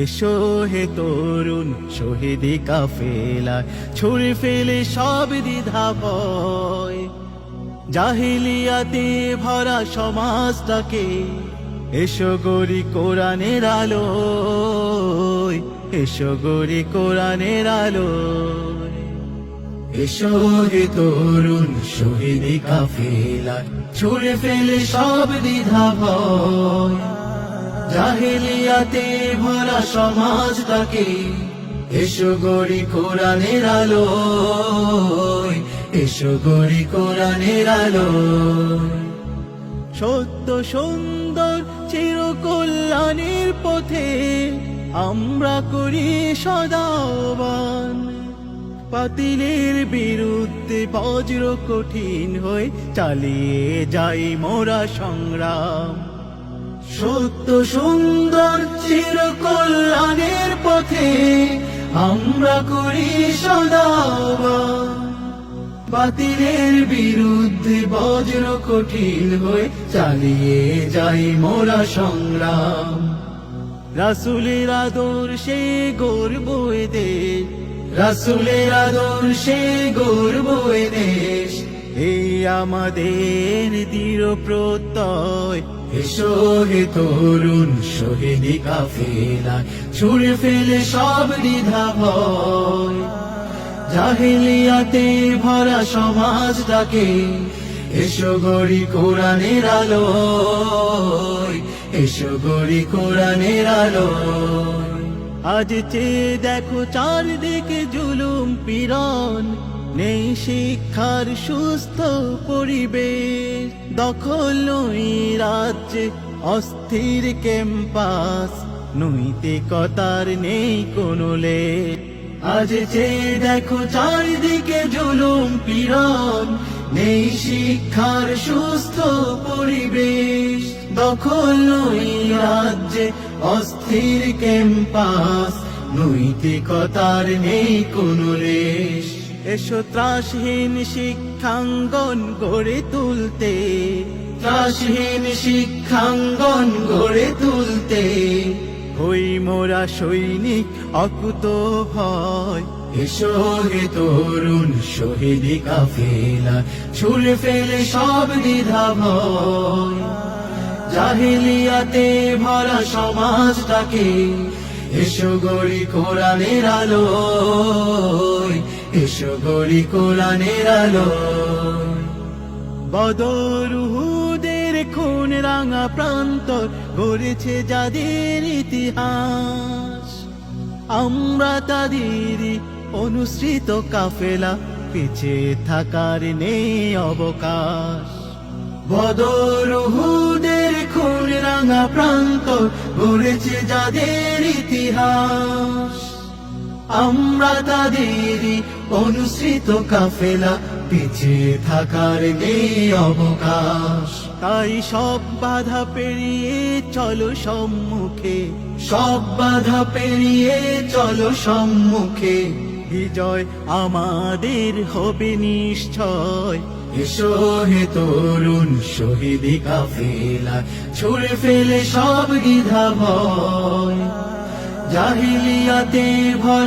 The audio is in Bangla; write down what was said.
এসো হে তরুণ শহীদি কাফেলা ছুড়ে ফেলে সব দ্বিধা ভয়। জাহিলিয়াতে ভরা সমাজটাকে এসো গরি কোরআনের আলো এসো গরি কোরআনের আলো এসো হে তরুণ শহীদি কাফেলা ছুড়ে ফেলে সব দ্বিধা ভয়। জাহিলিয়াতে ভরা সমাজটাকে এসো গড়ি কোরআনের আলো এসো গড়ি কোরআনের আলো সত্য সুন্দর চির কল্যাণের পথে আমরা করি সদাবান। পাতিলের বিরুদ্ধে বজ্র কঠিন হয়ে চালিয়ে যাই মোরা সংগ্রাম। সত্য সুন্দর চির কল্যাণের পথে আমরা করি সদাবান বাতিলের বিরুদ্ধে বজ্র কঠিন হয়ে চালিয়ে যাই মোরা সংগ্রাম। রাসুলের আদর্শে গর্ব দেশ, রাসুলের আদর্শে গর্ব দেশ। এই আমাদের দৃঢ় প্রত্যয়। এসো হে তরুণ, শহীদি কাফেলা, ছুড়ে ফেলে সব দ্বিধা ভয়। জাহিলিয়াতে ভরা সমাজ ডাকে, এসো গড়ি কোরআনের আলো এসো গড়ি কোরআনের আলো আজ চেয়ে দেখো চারদিকে জুলুম পীড়ন নেই শিক্ষার সুস্থ পরিবেশ। দখল রাজ্যে, অস্থির ক্যাম্পাস। নৈতিকতার নেই কোনো লেখ আজ চেয়ে দেখো চারিদিকে জুলুম, পীড়ন, নেই শিক্ষার সুস্থ পরিবেশ। দখল রাজ্যে, অস্থির ক্যাম্পাস। নৈতিকতার নেই কোনো রেশ এসো ত্রাসহীন শিক্ষাঙ্গন গড়ে তুলতে। ত্রাসহীন শিক্ষাঙ্গন গড়ে তুলতে। হই মোরা সৈনিক, অকুত ভয়। এসো হে তরুণ, শহীদি কাফেলা, ছুড়ে ফেলে সব দ্বিধা ভয়। জাহিলিয়াতে ভরা সমাজটাকে, এসো গড়ি কোরআনের আলো এসো গড়ি কোরআনের আলো। বদরুহুদের খুন রাঙা প্রান্ত গড়েছে যাদের ইতিহাস। আমরা তাদেরই অনুসৃত কাফেলা পিছে থাকার নেই অবকাশ। বদরুহুদের খুন রাঙা প্রান্ত গড়েছে যাদের ইতিহাস। আমরা তাদেরই অনুসৃত কাফেলা পিছিয়ে থাকার নেই অবকাশ। তাই সব বাধা পেরিয়ে চলো সম্মুখে। সব বাধা পেরিয়ে চলো সম্মুখে। বিজয় আমাদের হবে নিশ্চয়। এসো হে তরুণ শহীদি কাফেলা ছুড়ে ফেলে সব দ্বিধা ভয়। জাহিলিয়াতে ভর